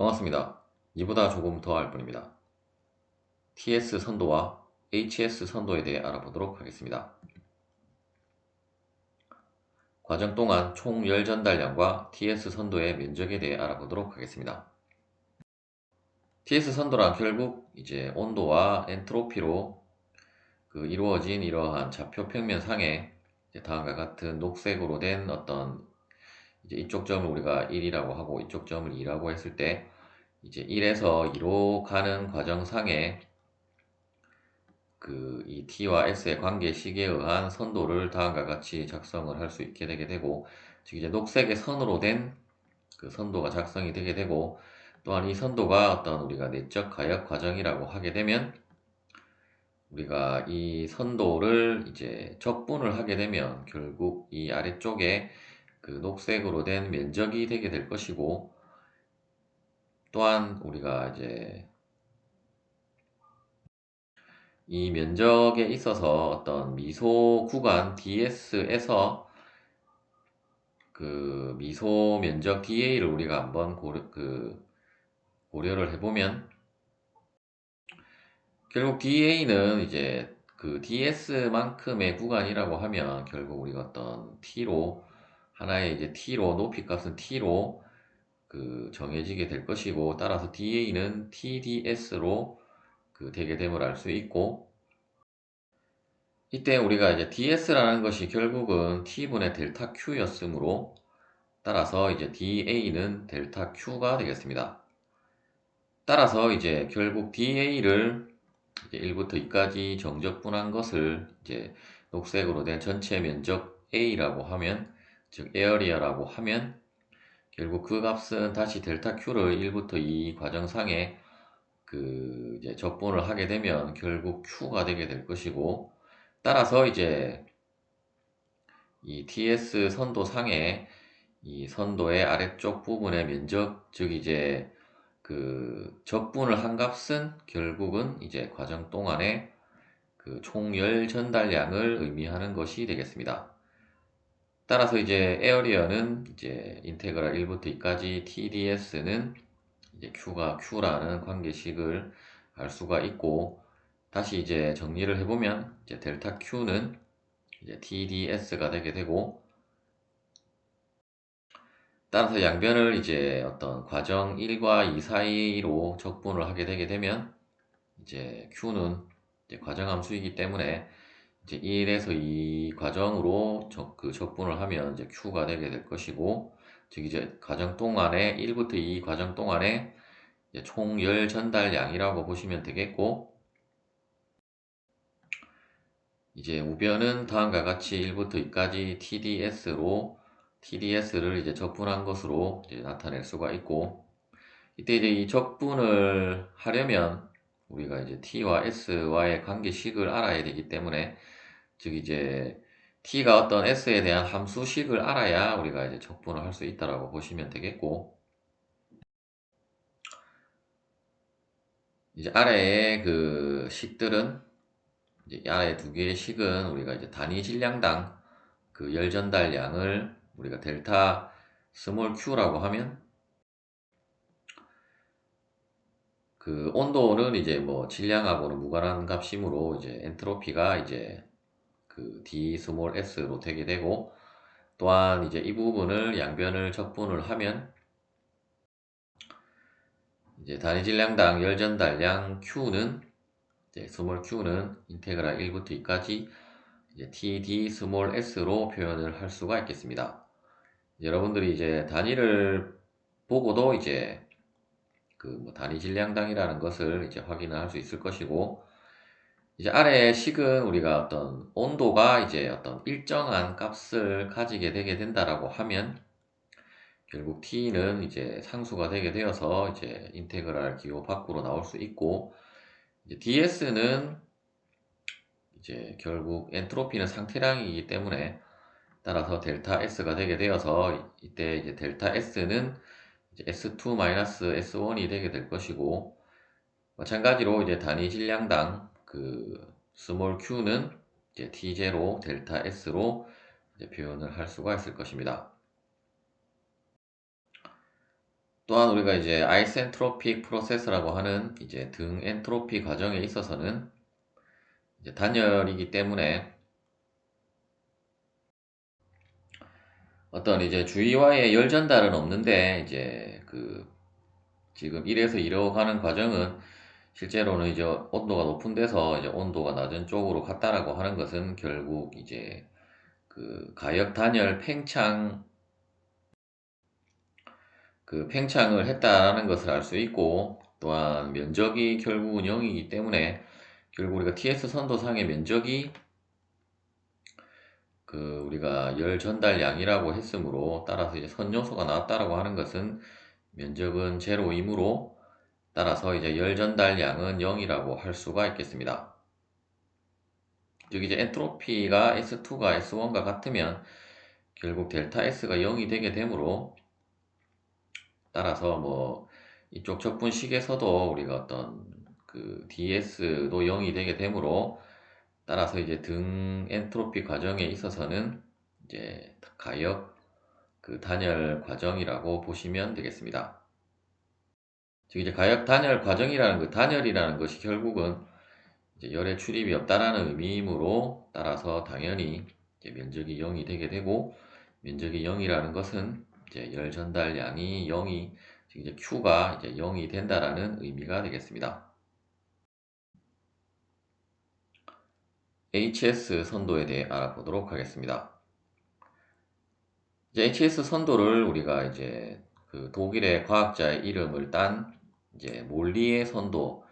반갑습니다. 이보다 조금 더 알 뿐입니다. TS 선도와 HS 선도에 대해 알아보도록 하겠습니다. 과정 동안 총 열 전달량과 TS 선도의 면적에 대해 알아보도록 하겠습니다. TS 선도란 결국 이제 온도와 엔트로피로 그 이루어진 이러한 좌표 평면 상에 다음과 같은 녹색으로 된 어떤 이제 이쪽 점을 우리가 1이라고 하고 이쪽 점을 2라고 했을 때 이제 1에서 2로 가는 과정상에 그 이 t와 s의 관계식에 의한 선도를 다음과 같이 작성을 할 수 있게 되게 되고 즉 이제 녹색의 선으로 된 그 선도가 작성이 되게 되고 또한 이 선도가 어떤 우리가 내적 가역 과정이라고 하게 되면 우리가 이 선도를 이제 적분을 하게 되면 결국 이 아래쪽에 그 녹색으로 된 면적이 되게 될 것이고 또한 우리가 이제 이 면적에 있어서 어떤 미소 구간 DS에서 그 미소 면적 DA를 우리가 한번 고려, 그 고려를 해보면 결국 DA는 이제 그 DS만큼의 구간이라고 하면 결국 우리가 어떤 T로 하나의 이제 T로 높이 값은 T로 그 정해지게 될 것이고 따라서 DA는 TDS로 그 되게 됨을 알 수 있고 이때 우리가 이제 DS라는 것이 결국은 T분의 델타 Q였으므로 따라서 이제 DA는 델타 Q가 되겠습니다. 따라서 이제 결국 DA를 이제 1부터 2까지 정적분한 것을 이제 녹색으로 된 전체 면적 A라고 하면 즉 에어리어라고 하면 결국 그 값은 다시 델타 Q를 1부터 2 과정상에 그 이제 적분을 하게 되면 결국 Q가 되게 될 것이고 따라서 이제 이 TS 선도 상에 이 선도의 아래쪽 부분의 면적 즉 이제 그 적분을 한 값은 결국은 이제 과정 동안에 그 총열 전달량을 의미하는 것이 되겠습니다. 따라서 이제 에어리어는 이제 인테그랄 1부터 2까지 TDS는 이제 Q가 Q라는 관계식을 알 수가 있고 다시 이제 정리를 해보면 이제 델타 Q는 이제 TDS가 되게 되고 따라서 양변을 이제 어떤 과정 1과 2 사이로 적분을 하게 되게 되면 이제 Q는 이제 과정함수이기 때문에 이제 1에서 2 과정으로 적, 그 적분을 하면 이제 Q가 되게 될 것이고 즉 이제 과정 동안에 1부터 2 과정 동안에 총 열 전달량이라고 보시면 되겠고 이제 우변은 다음과 같이 1부터 2까지 TDS로 TDS를 이제 적분한 것으로 이제 나타낼 수가 있고 이때 이제 이 적분을 하려면 우리가 이제 T와 S와의 관계식을 알아야 되기 때문에 즉 이제 T가 어떤 S에 대한 함수식을 알아야 우리가 이제 적분을 할 수 있다라고 보시면 되겠고 이제 아래의 그 식들은 이제 아래 두 개의 식은 우리가 이제 단위 질량당 그 열 전달량을 우리가 델타 스몰 q라고 하면 그 온도는 이제 뭐 질량하고는 무관한 값이므로 이제 엔트로피가 이제 그 d 스몰 s로 되게 되고 또한 이제 이 부분을 양변을 적분을 하면 이제 단위 질량당 열 전 달량 q는 이제 스몰 q는 인테그랄 1부터 2까지 이제 td 스몰 s로 표현을 할 수가 있겠습니다. 여러분들이 이제 단위를 보고도 이제 그 뭐 단위 질량당이라는 것을 이제 확인을 할 수 있을 것이고 이제 아래 식은 우리가 어떤 온도가 이제 어떤 일정한 값을 가지게 되게 된다라고 하면 결국 t는 이제 상수가 되게 되어서 이제 인테그랄 기호 밖으로 나올 수 있고 이제 ds는 이제 결국 엔트로피는 상태량이기 때문에 따라서 델타 S가 되게 되어서 이때 이제 델타 S는 이제 S2-S1이 되게 될 것이고 마찬가지로 이제 단위 질량당 그 스몰 q는 이제 T0 델타 S로 표현을 할 수가 있을 것입니다. 또한 우리가 이제 아이센트로픽 프로세스라고 하는 이제 등 엔트로피 과정에 있어서는 단열이기 때문에 어떤 이제 주위와의 열 전달은 없는데 이제 그 지금 1에서 2로 가는 과정은 실제로는 이제 온도가 높은 데서 이제 온도가 낮은 쪽으로 갔다라고 하는 것은 결국 이제 그 가역 단열 팽창 그 팽창을 했다라는 것을 알 수 있고 또한 면적이 결국은 0이기 때문에 결국 우리가 TS 선도상의 면적이 그 우리가 열 전달량이라고 했으므로 따라서 이제 선 요소가 나왔다라고 하는 것은 면적은 제로이므로 따라서 이제 열 전달량은 0이라고 할 수가 있겠습니다. 즉 이제 엔트로피가 S2가 S1과 같으면 결국 델타 S가 0이 되게 되므로 따라서 뭐 이쪽 적분식에서도 우리가 어떤 그 DS도 0이 되게 되므로 따라서 이제 등 엔트로피 과정에 있어서는 이제 가역 그 단열 과정이라고 보시면 되겠습니다. 즉 이제 가역 단열 과정이라는 그 단열이라는 것이 결국은 이제 열의 출입이 없다라는 의미이므로 따라서 당연히 이제 면적이 0이 되게 되고 면적이 0이라는 것은 이제 열 전달량이 0이 즉 이제 Q가 이제 0이 된다라는 의미가 되겠습니다. HS 선도에 대해 알아보도록 하겠습니다. 이제 HS 선도를 우리가 이제 그 독일의 과학자의 이름을 딴 이제 몰리의 선도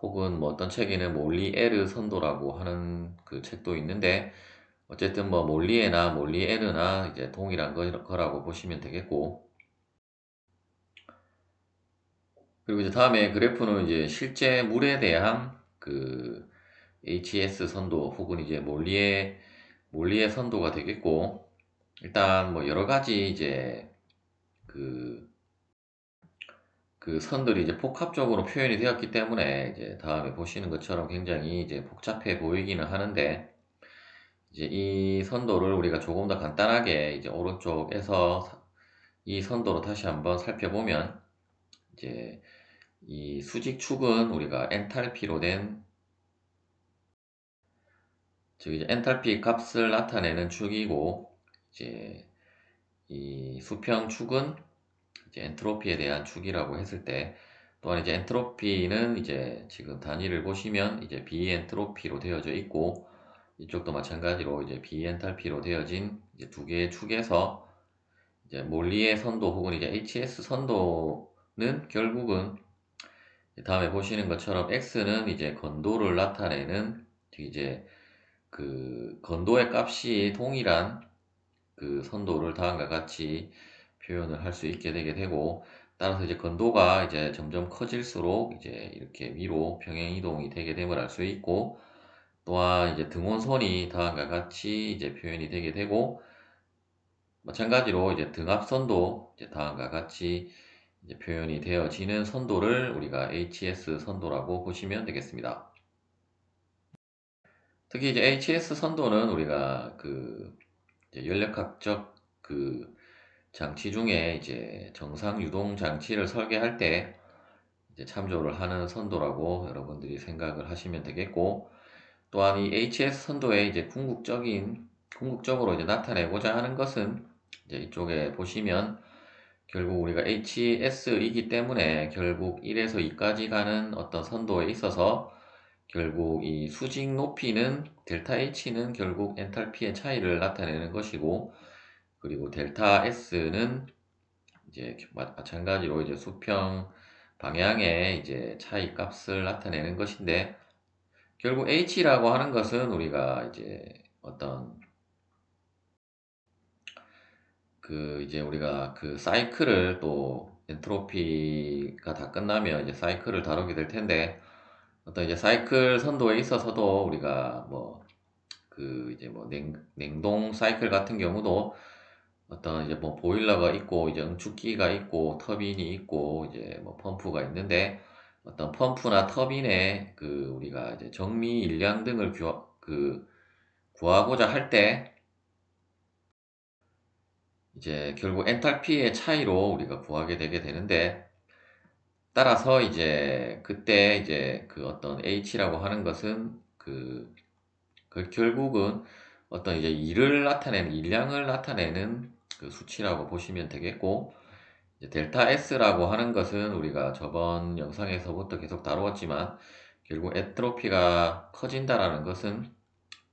혹은 뭐 어떤 책에는 몰리에르 선도라고 하는 그 책도 있는데 어쨌든 뭐 몰리에나 몰리에르나 이제 동일한 거라고 보시면 되겠고 그리고 이제 다음에 그래프는 이제 실제 물에 대한 그 HS 선도 혹은 이제 몰리에 몰리에 선도가 되겠고 일단 뭐 여러 가지 이제 그, 그 선들이 이제 복합적으로 표현이 되었기 때문에 이제 다음에 보시는 것처럼 굉장히 이제 복잡해 보이기는 하는데 이제 이 선도를 우리가 조금 더 간단하게 이제 오른쪽에서 이 선도로 다시 한번 살펴보면 이제 이 수직축은 우리가 엔탈피로 된 즉 이제 엔탈피 값을 나타내는 축이고 이제 이 수평 축은 이제 엔트로피에 대한 축이라고 했을 때 또한 이제 엔트로피는 이제 지금 단위를 보시면 이제 비엔트로피로 되어져 있고 이쪽도 마찬가지로 이제 비엔탈피로 되어진 이제 두 개의 축에서 이제 몰리의 선도 혹은 이제 HS 선도는 결국은 다음에 보시는 것처럼 X는 이제 건도를 나타내는 즉 이제 그 건도의 값이 동일한 그 선도를 다음과 같이 표현을 할 수 있게 되게 되고 따라서 이제 건도가 이제 점점 커질수록 이제 이렇게 위로 평행 이동이 되게 됨을 알 수 있고 또한 이제 등원선이 다음과 같이 이제 표현이 되게 되고 마찬가지로 이제 등압선도 이제 다음과 같이 이제 표현이 되어지는 선도를 우리가 HS 선도라고 보시면 되겠습니다. 특히 이제 HS 선도는 우리가 그 연력학적 그 장치 중에 이제 정상 유동 장치를 설계할 때 이제 참조를 하는 선도라고 여러분들이 생각을 하시면 되겠고 또한 이 HS 선도의 이제 궁극적인 궁극적으로 이제 나타내고자 하는 것은 이제 이쪽에 보시면 결국 우리가 HS이기 때문에 결국 1에서 2까지 가는 어떤 선도에 있어서 결국 이 수직 높이는 델타 H는 결국 엔탈피의 차이를 나타내는 것이고 그리고 델타 S는 이제 마찬가지로 이제 수평 방향의 이제 차이 값을 나타내는 것인데 결국 H라고 하는 것은 우리가 이제 어떤 그 이제 우리가 그 사이클을 또 엔트로피가 다 끝나면 이제 사이클을 다루게 될 텐데 어떤 이제 사이클 선도에 있어서도 우리가 뭐 그 이제 뭐 냉, 냉동 사이클 같은 경우도 어떤 이제 뭐 보일러가 있고 이제 응축기가 있고 터빈이 있고 이제 뭐 펌프가 있는데 어떤 펌프나 터빈에 그 우리가 이제 정미 일량 등을 구, 그 구하고자 할 때 이제 결국 엔탈피의 차이로 우리가 구하게 되게 되는데 따라서 이제 그때 이제 그 어떤 H라고 하는 것은 그, 그 결국은 어떤 이제 일을 나타내는 일량을 나타내는 그 수치라고 보시면 되겠고 이제 델타 S라고 하는 것은 우리가 저번 영상에서부터 계속 다루었지만 결국 엔트로피가 커진다라는 것은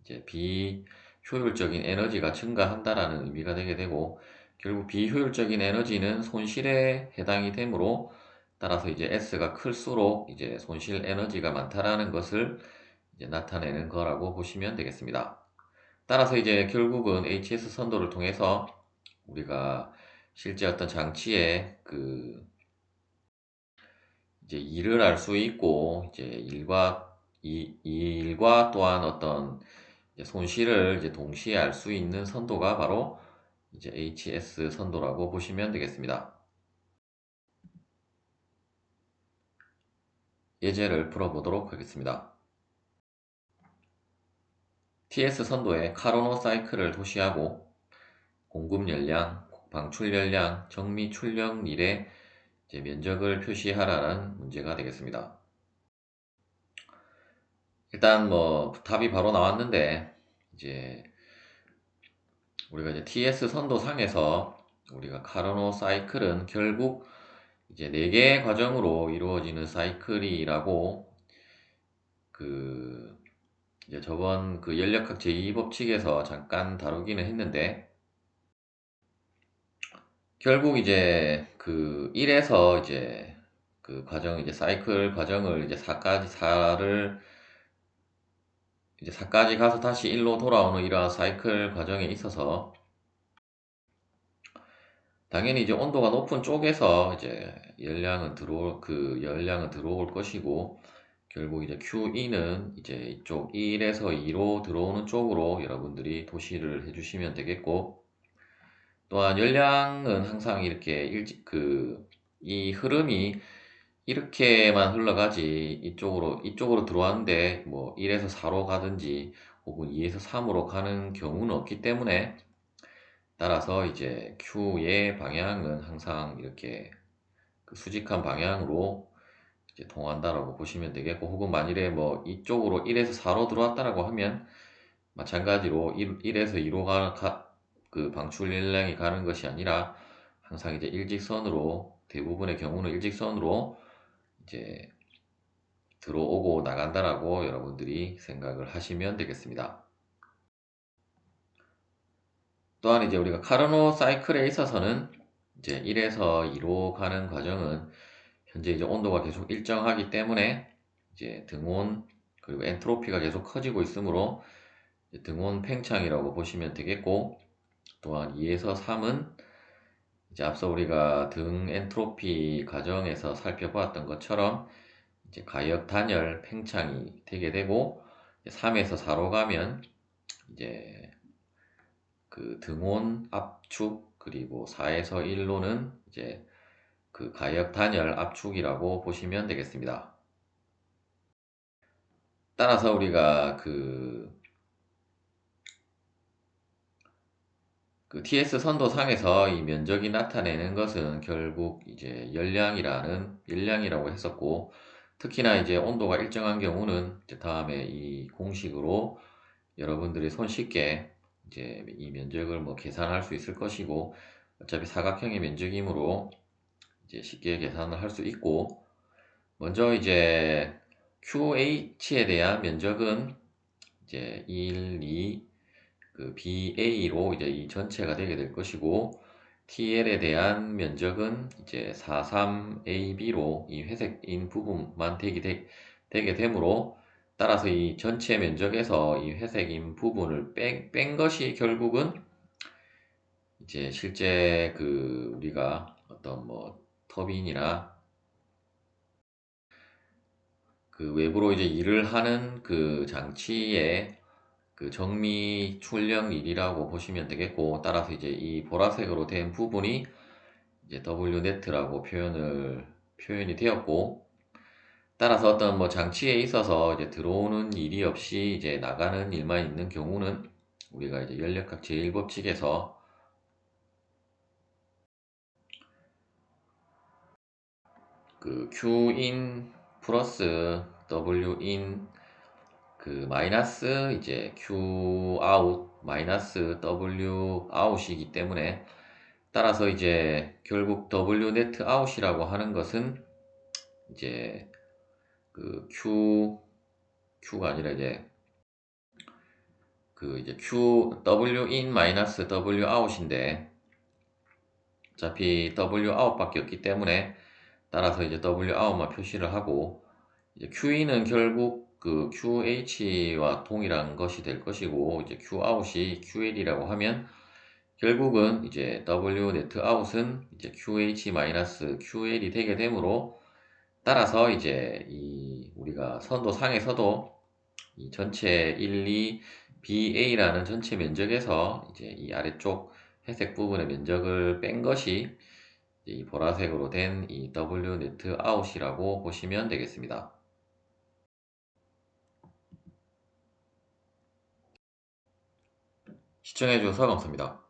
이제 비효율적인 에너지가 증가한다라는 의미가 되게 되고 결국 비효율적인 에너지는 손실에 해당이 되므로 따라서 이제 S가 클수록 이제 손실 에너지가 많다라는 것을 이제 나타내는 거라고 보시면 되겠습니다. 따라서 이제 결국은 HS 선도를 통해서 우리가 실제 어떤 장치에 그 이제 일을 알 수 있고 이제 일과 이, 이 일과 또한 어떤 이제 손실을 이제 동시에 알 수 있는 선도가 바로 이제 HS 선도라고 보시면 되겠습니다. 예제를 풀어보도록 하겠습니다. TS 선도의 카로노 사이클을 도시하고 공급 열량, 방출 열량, 정미 출력일의 면적을 표시하라는 문제가 되겠습니다. 일단 뭐 답이 바로 나왔는데 이제 우리가 이제 TS 선도 상에서 우리가 카르노 사이클은 결국 이제 4개의 과정으로 이루어지는 사이클이라고 그 이제 저번 그 연력학 제2법칙에서 잠깐 다루기는 했는데 결국 이제 그 1에서 이제 그 과정 이제 사이클 과정을 이제 4까지 4를 이제 4까지 가서 다시 1로 돌아오는 이러한 사이클 과정에 있어서 당연히 이제 온도가 높은 쪽에서 이제 열량은 들어올 그 열량은 들어올 것이고 결국 이제 QE는 이제 이쪽 1에서 2로 들어오는 쪽으로 여러분들이 도시를 해주시면 되겠고 또한 열량은 항상 이렇게 일찍 그 이 흐름이 이렇게만 흘러가지 이쪽으로 이쪽으로 들어왔는데 뭐 1에서 4로 가든지 혹은 2에서 3으로 가는 경우는 없기 때문에 따라서 이제 Q의 방향은 항상 이렇게 그 수직한 방향으로 이제 통한다라고 보시면 되겠고 혹은 만일에 뭐 이쪽으로 1에서 4로 들어왔다라고 하면 마찬가지로 1, 1에서 2로 가, 가, 그 방출 일량이 가는 것이 아니라 항상 이제 일직선으로 대부분의 경우는 일직선으로 이제 들어오고 나간다라고 여러분들이 생각을 하시면 되겠습니다. 또한 이제 우리가 카르노 사이클에 있어서는 이제 1에서 2로 가는 과정은 현재 이제 온도가 계속 일정하기 때문에 이제 등온 그리고 엔트로피가 계속 커지고 있으므로 등온 팽창이라고 보시면 되겠고 또한 2에서 3은 이제 앞서 우리가 등 엔트로피 과정에서 살펴보았던 것처럼 이제 가역 단열 팽창이 되게 되고 3에서 4로 가면 이제 그 등온 압축 그리고 4에서 1로는 이제 그 가역 단열 압축이라고 보시면 되겠습니다. 따라서 우리가 그 그 TS 선도상에서 이 면적이 나타내는 것은 결국 이제 열량이라는 열량이라고 했었고 특히나 이제 온도가 일정한 경우는 이제 다음에 이 공식으로 여러분들이 손쉽게 이제 이 면적을 뭐 계산할 수 있을 것이고 어차피 사각형의 면적이므로 이제 쉽게 계산을 할 수 있고 먼저 이제 QH에 대한 면적은 이제 1, 2, 그 BA로 이제 이 전체가 되게 될 것이고 TL에 대한 면적은 이제 43AB로 이 회색인 부분만 되게, 되, 되게 되므로 따라서 이 전체 면적에서 이 회색인 부분을 뺀, 뺀 것이 결국은 이제 실제 그 우리가 어떤 뭐 터빈이나 그 외부로 이제 일을 하는 그 장치의 그 정미 출력일이라고 보시면 되겠고 따라서 이제 이 보라색으로 된 부분이 이제 W넷라고 표현을 표현이 되었고 따라서 어떤 뭐 장치에 있어서 이제 들어오는 일이 없이 이제 나가는 일만 있는 경우는 우리가 이제 열역학 제1법칙에서 그 Q인 플러스 W인 그 마이너스 이제 Q 아웃 마이너스 W 아웃이기 때문에 따라서 이제 결국 Wnet out이라고 하는 것은 이제 그 q q가 아니라 이제 그 이제 q win 마이너스 wout인데 어차피 wout밖에 없기 때문에 따라서 이제 wout만 표시를 하고 이제 qin은 결국 그 qh와 동일한 것이 될 것이고 이제 qout이 ql이라고 하면 결국은 이제 wnet out은 이제 qh 마이너스 ql이 되게 되므로 따라서 이제 이 우리가 선도 상에서도 이 전체 1, 2, BA라는 전체 면적에서 이제 이 아래쪽 회색 부분의 면적을 뺀 것이 이 보라색으로 된 이 wnet out이라고 보시면 되겠습니다. 시청해주셔서 감사합니다.